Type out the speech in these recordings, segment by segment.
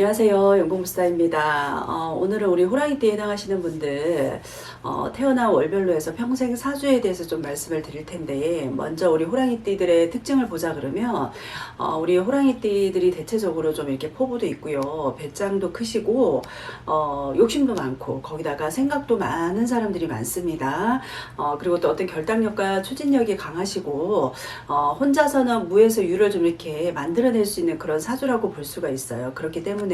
안녕하세요. 연공부사입니다. 어, 오늘은 우리 호랑이띠에 해당하시는 분들 어, 태어난 월별로 해서 평생 사주에 대해서 좀 말씀을 드릴 텐데 먼저 우리 호랑이띠들의 특징을 보자 그러면 어, 우리 호랑이띠들이 대체적으로 좀 이렇게 포부도 있고요. 배짱도 크시고 어, 욕심도 많고 거기다가 생각도 많은 사람들이 많습니다. 어, 그리고 또 어떤 결단력과 추진력이 강하시고 어, 혼자서는 무에서 유를 좀 이렇게 만들어낼 수 있는 그런 사주라고 볼 수가 있어요. 그렇기 때문에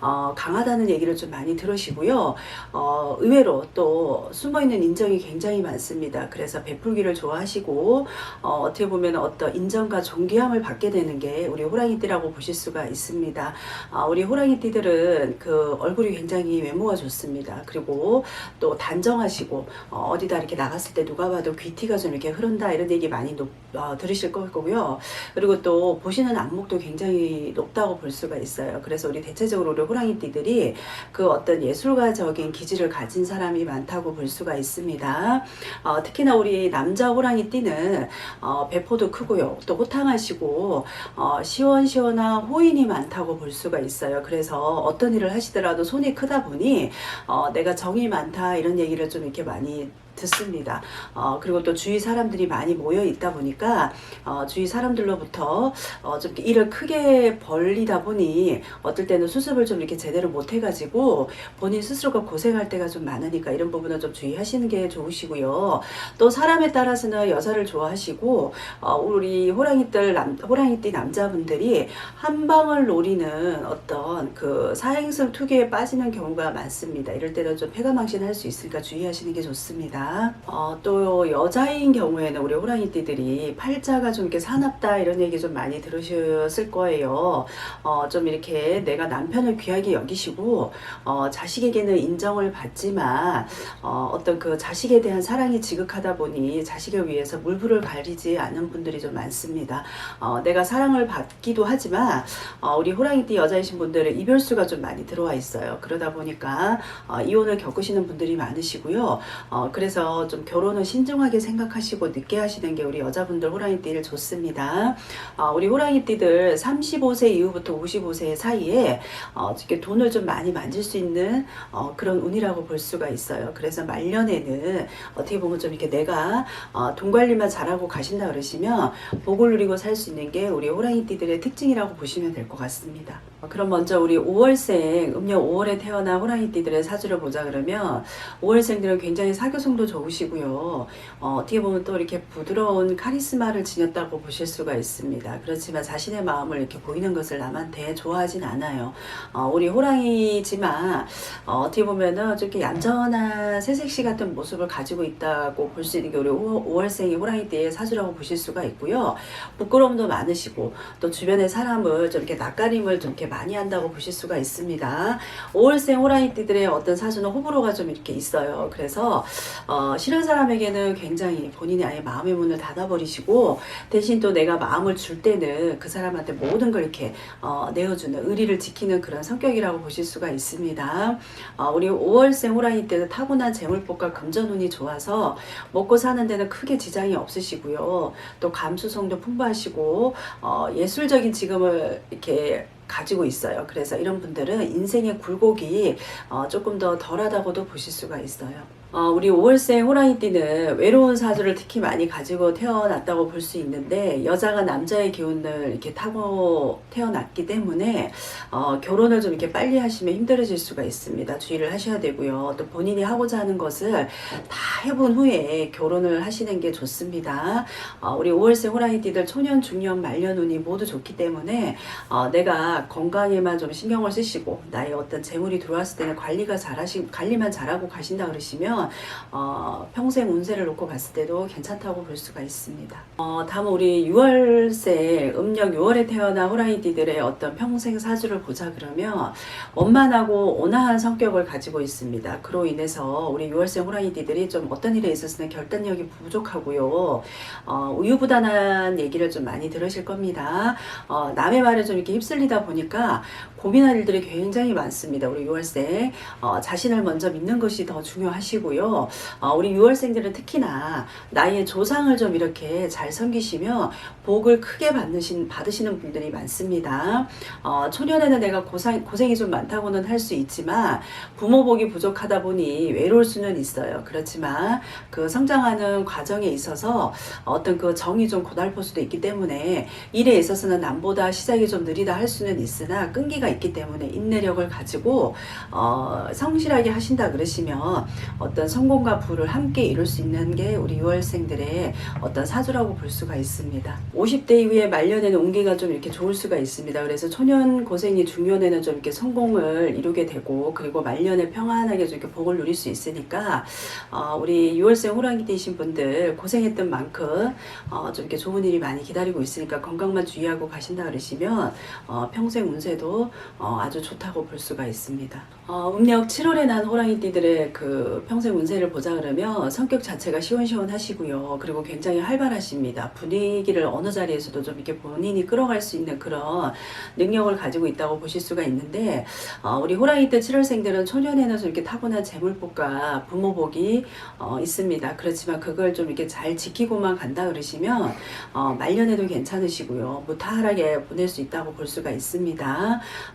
어, 강하다는 얘기를 좀 많이 들으시고요. 어, 의외로 또 숨어있는 인정이 굉장히 많습니다. 그래서 베풀기를 좋아하시고 어, 어떻게 보면 어떤 인정과 존귀함을 받게 되는 게 우리 호랑이띠라고 보실 수가 있습니다. 아, 우리 호랑이띠들은 그 얼굴이 굉장히 외모가 좋습니다. 그리고 또 단정하시고 어, 디다 이렇게 나갔을 때 누가 봐도 귀티가 좀 이렇게 흐른다 이런 얘기 많이 높- 어, 들으실 거고요. 그리고 또 보시는 안목도 굉장히 높다고 볼 수가 있어요. 그래서 우리 대체적으로 우리 호랑이띠들이 그 어떤 예술가적인 기질을 가진 사람이 많다고 볼 수가 있습니다. 어, 특히나 우리 남자 호랑이띠는 어, 배포도 크고요. 또 호탕하시고 어, 시원시원한 호인이 많다고 볼 수가 있어요. 그래서 어떤 일을 하시더라도 손이 크다 보니 어, 내가 정이 많다 이런 얘기를 좀 이렇게 많이 듣습니다. 어, 그리고 또 주위 사람들이 많이 모여 있다 보니까 어, 주위 사람들로부터 어, 좀 일을 크게 벌리다 보니 어떨 때는 수습을 좀 이렇게 제대로 못 해가지고 본인 스스로가 고생할 때가 좀 많으니까 이런 부분은 좀 주의하시는 게 좋으시고요. 또 사람에 따라서는 여자를 좋아하시고 어, 우리 호랑이들 남, 호랑이띠 남자분들이 한 방을 노리는 어떤 그 사행성 투기에 빠지는 경우가 많습니다. 이럴 때는 좀 패가망신할 수 있으니까 주의하시는 게 좋습니다. 어, 또 여자인 경우에는 우리 호랑이띠들이 팔자가 좀 이렇게 사납다 이런 얘기 좀 많이 들으셨을 거예요. 어, 좀 이렇게 내가 남편을 귀하게 여기시고 어, 자식에게는 인정을 받지만 어, 어떤 그 자식에 대한 사랑이 지극하다 보니 자식을 위해서 물불을 가리지 않은 분들이 좀 많습니다. 어, 내가 사랑을 받기도 하지만 어, 우리 호랑이띠 여자이신 분들은 이별수가 좀 많이 들어와 있어요. 그러다 보니까 어, 이혼을 겪으시는 분들이 많으시고요. 어, 그래서 좀 결혼을 신중하게 생각하시고 늦게 하시는 게 우리 여자분들 호랑이띠를 좋습니다. 어, 우리 호랑이띠들 35세 이후부터 55세 사이에 어, 이렇게 돈을 좀 많이 만질 수 있는 어, 그런 운이라고 볼 수가 있어요. 그래서 말년에는 어떻게 보면 좀 이렇게 내가 어, 돈 관리만 잘하고 가신다 그러시면 복을 누리고 살 수 있는 게 우리 호랑이띠들의 특징이라고 보시면 될 것 같습니다. 어, 그럼 먼저 우리 5월생 음력 5월에 태어난 호랑이띠들의 사주를 보자 그러면 5월생들은 굉장히 사교성도 좋으시고요. 어, 어떻게 보면 또 이렇게 부드러운 카리스마를 지녔다고 보실 수가 있습니다. 그렇지만 자신의 마음을 이렇게 보이는 것을 남한테 좋아하진 않아요. 어, 우리 호랑이지만 어, 어떻게 보면은 좀 이렇게 얌전한 새색시 같은 모습을 가지고 있다고 볼 수 있는 게 우리 5월생이 호랑이띠의 사주라고 보실 수가 있고요. 부끄러움도 많으시고 또 주변의 사람을 좀 이렇게 낯가림을 좀 이렇게 많이 한다고 보실 수가 있습니다. 5월생 호랑이띠들의 어떤 사주는 호불호가 좀 이렇게 있어요. 그래서 어, 싫은 사람에게는 굉장히 본인이 아예 마음의 문을 닫아버리시고 대신 또 내가 마음을 줄 때는 그 사람한테 모든 걸 이렇게 어, 내어주는 의리를 지키는 그런 성격이라고 보실 수가 있습니다. 어, 우리 5월생 호랑이 때는 타고난 재물복과 금전운이 좋아서 먹고 사는 데는 크게 지장이 없으시고요. 또 감수성도 풍부하시고 어, 예술적인 지금을 이렇게 가지고 있어요. 그래서 이런 분들은 인생의 굴곡이 어, 조금 더 덜하다고도 보실 수가 있어요. 어, 우리 5월생 호랑이띠는 외로운 사주를 특히 많이 가지고 태어났다고 볼 수 있는데 여자가 남자의 기운을 이렇게 타고 태어났기 때문에 어, 결혼을 좀 이렇게 빨리 하시면 힘들어질 수가 있습니다. 주의를 하셔야 되고요. 또 본인이 하고자 하는 것을 다 해본 후에 결혼을 하시는 게 좋습니다. 어, 우리 5월생 호랑이띠들 초년, 중년, 말년 운이 모두 좋기 때문에 어, 내가 건강에만 좀 신경을 쓰시고 나의 어떤 재물이 들어왔을 때는 관리가 잘하시 관리만 잘하고 가신다 그러시면 어, 평생 운세를 놓고 봤을 때도 괜찮다고 볼 수가 있습니다. 어, 다음 우리 6월생 음력 6월에 태어난 호랑이띠들의 어떤 평생 사주를 보자 그러면 원만하고 온화한 성격을 가지고 있습니다. 그로 인해서 우리 6월생 호랑이띠들이 좀 어떤 일에 있어서는 결단력이 부족하고요. 어, 우유부단한 얘기를 좀 많이 들으실 겁니다. 어, 남의 말에 좀 이렇게 휩쓸리다 보니 까 고민할 일들이 굉장히 많습니다. 우리 6월생 어, 자신을 먼저 믿는 것이 더 중요하시고요. 하시고요. 어, 우리 6월생들은 특히나 나의 조상을 좀 이렇게 잘 섬기시며 복을 크게 받으신, 받으시는 분들이 많습니다. 어, 초년에는 내가 고상, 고생이 좀 많다고는 할 수 있지만 부모 복이 부족하다 보니 외로울 수는 있어요. 그렇지만 그 성장하는 과정에 있어서 어떤 그 정이 좀 고달플 수도 있기 때문에 일에 있어서는 남보다 시작이 좀 느리다 할 수는 있으나 끈기가 있기 때문에 인내력을 가지고 어, 성실하게 하신다 그러시면 어떤 성공과 부를 함께 이룰 수 있는 게 우리 6월생들의 어떤 사주라고 볼 수가 있습니다. 50대 이후에 말년에는 운기가 좀 이렇게 좋을 수가 있습니다. 그래서 초년 고생이 중년에는 좀 이렇게 성공을 이루게 되고 그리고 말년에 평안하게 좀 이렇게 복을 누릴 수 있으니까 어, 우리 6월생 호랑이 되신 분들 고생했던 만큼 어, 좀 이렇게 좋은 일이 많이 기다리고 있으니까 건강만 주의하고 가신다 그러시면 어, 평생 운세도 어, 아주 좋다고 볼 수가 있습니다. 어, 음력 7월에 난 호랑이띠들의 그 평생 운세를 보자 그러면 성격 자체가 시원시원하시고요. 그리고 굉장히 활발하십니다. 분위기를 어느 자리에서도 좀 이렇게 본인이 끌어갈 수 있는 그런 능력을 가지고 있다고 보실 수가 있는데 어, 우리 호랑이띠 7월생들은 초년에는 좀 이렇게 타고난 재물복과 부모복이 어, 있습니다. 그렇지만 그걸 좀 이렇게 잘 지키고만 간다 그러시면 어, 말년에도 괜찮으시고요. 무탈하게 보낼 수 있다고 볼 수가 있습니다.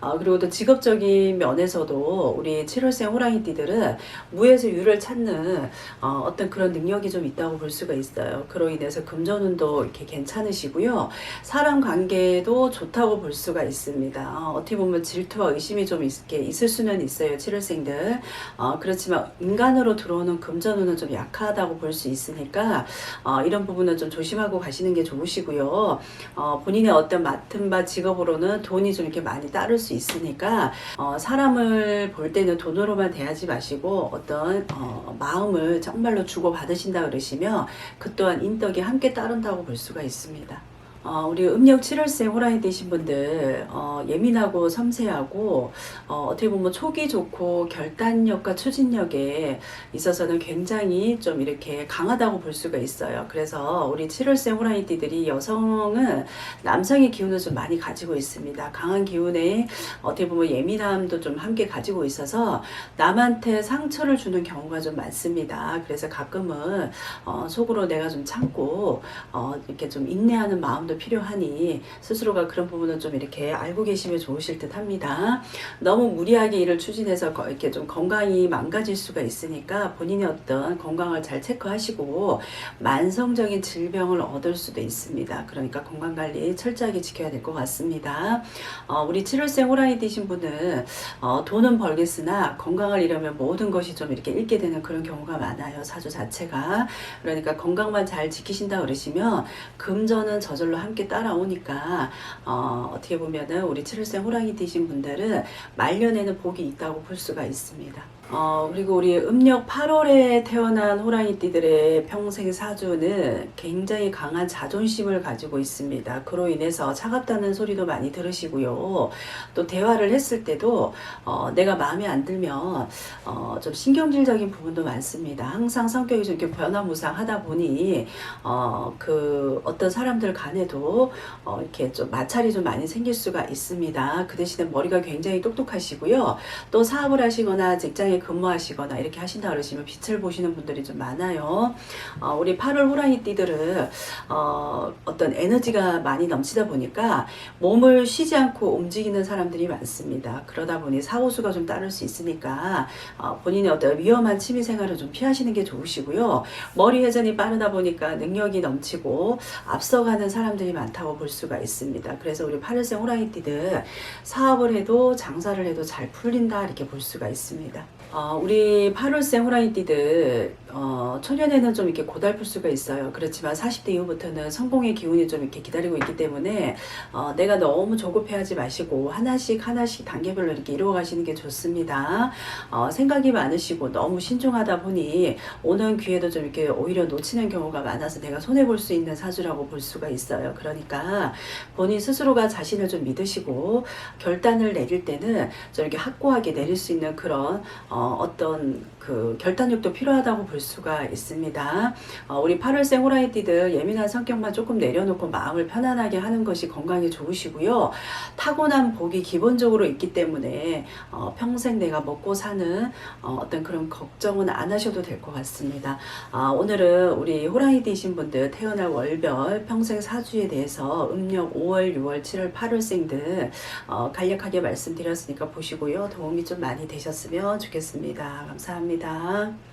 어, 그리고 또 직업적인 면에서도 우리 7월생 호랑이띠들은 무에서 유를 찾는 어, 떤 그런 능력이 좀 있다고 볼 수가 있어요. 그로 인해서 금전운도 이렇게 괜찮으시고요. 사람 관계도 좋다고 볼 수가 있습니다. 어, 어떻게 보면 질투와 의심이 좀 있게 있을 수는 있어요. 7월생들. 어, 그렇지만 인간으로 들어오는 금전운은 좀 약하다고 볼 수 있으니까 어, 이런 부분은 좀 조심하고 가시는 게 좋으시고요. 어, 본인의 어떤 맡은 바 직업으로는 돈이 좀 이렇게 많이 따를 수 있으니까 어, 사람을 볼 때는 돈으로만 대하지 마시고 어떤 어, 마음을 정말로 주고 받으신다 그러시면 그 또한 인덕이 함께 따른다고 볼 수가 있습니다. 어, 우리 음력 7월생 호랑이 되신 분들 어, 예민하고 섬세하고 어, 어떻게 보면 촉이 좋고 결단력과 추진력에 있어서는 굉장히 좀 이렇게 강하다고 볼 수가 있어요. 그래서 우리 7월생 호랑이띠들이 여성은 남성의 기운을 좀 많이 가지고 있습니다. 강한 기운에 어떻게 보면 예민함도 좀 함께 가지고 있어서 남한테 상처를 주는 경우가 좀 많습니다. 그래서 가끔은 어, 속으로 내가 좀 참고 어, 이렇게 좀 인내하는 마음도 필요하니 스스로가 그런 부분은 좀 이렇게 알고 계시면 좋으실 듯 합니다. 너무 무리하게 일을 추진해서 거- 이렇게 좀 건강이 망가질 수가 있으니까 본인의 어떤 건강을 잘 체크하시고 만성적인 질병을 얻을 수도 있습니다. 그러니까 건강 관리 철저하게 지켜야 될 것 같습니다. 어, 우리 7월생 호랑이 되신 분은 어, 돈은 벌겠으나 건강을 잃으면 모든 것이 좀 이렇게 잃게 되는 그런 경우가 많아요. 사주 자체가. 그러니까 건강만 잘 지키신다 그러시면 금전은 저절로 함께 따라오니까 어, 어떻게 보면은 우리 7월생 호랑이 되신 분들은 말년에는 복이 있다고 볼 수가 있습니다. 어, 그리고 우리 음력 8월에 태어난 호랑이띠들의 평생 사주는 굉장히 강한 자존심을 가지고 있습니다. 그로 인해서 차갑다는 소리도 많이 들으시고요. 또 대화를 했을 때도 어, 내가 마음에 안 들면 어, 좀 신경질적인 부분도 많습니다. 항상 성격이 좀 이렇게 변화무쌍하다 보니 어, 그 어떤 사람들 간에도 어, 이렇게 좀 마찰이 좀 많이 생길 수가 있습니다. 그 대신에 머리가 굉장히 똑똑하시고요. 또 사업을 하시거나 직장에 근무하시거나 이렇게 하신다 그러시면 빛을 보시는 분들이 좀 많아요. 어, 우리 8월 호랑이띠들은 어, 어떤 에너지가 많이 넘치다 보니까 몸을 쉬지 않고 움직이는 사람들이 많습니다. 그러다 보니 사고수가 좀 따를 수 있으니까 어, 본인의 어떤 위험한 취미 생활을 좀 피하시는 게 좋으시고요. 머리 회전이 빠르다 보니까 능력이 넘치고 앞서가는 사람들이 많다고 볼 수가 있습니다. 그래서 우리 8월생 호랑이띠들 사업을 해도 장사를 해도 잘 풀린다 이렇게 볼 수가 있습니다. 어, 우리 8월생 호랑이띠들 어, 초년에는 좀 이렇게 고달플 수가 있어요. 그렇지만 40대 이후부터는 성공의 기운이 좀 이렇게 기다리고 있기 때문에 어, 내가 너무 조급해하지 마시고 하나씩 하나씩 단계별로 이렇게 이루어 가시는 게 좋습니다. 어, 생각이 많으시고 너무 신중하다 보니 오는 기회도 좀 이렇게 오히려 놓치는 경우가 많아서 내가 손해 볼 수 있는 사주라고 볼 수가 있어요. 그러니까 본인 스스로가 자신을 좀 믿으시고 결단을 내릴 때는 좀 이렇게 확고하게 내릴 수 있는 그런 어, 어떤 그 결단력도 필요하다고 볼 수가 있습니다. 어, 우리 8월생 호랑이띠들 예민한 성격만 조금 내려놓고 마음을 편안하게 하는 것이 건강에 좋으시고요. 타고난 복이 기본적으로 있기 때문에 어, 평생 내가 먹고 사는 어, 어떤 그런 걱정은 안 하셔도 될 것 같습니다. 아, 오늘은 우리 호랑이띠이신 분들 태어날 월별 평생 사주에 대해서 음력 5월, 6월, 7월, 8월생들 어, 간략하게 말씀드렸으니까 보시고요. 도움이 좀 많이 되셨으면 좋겠습니다. 감사합 니다.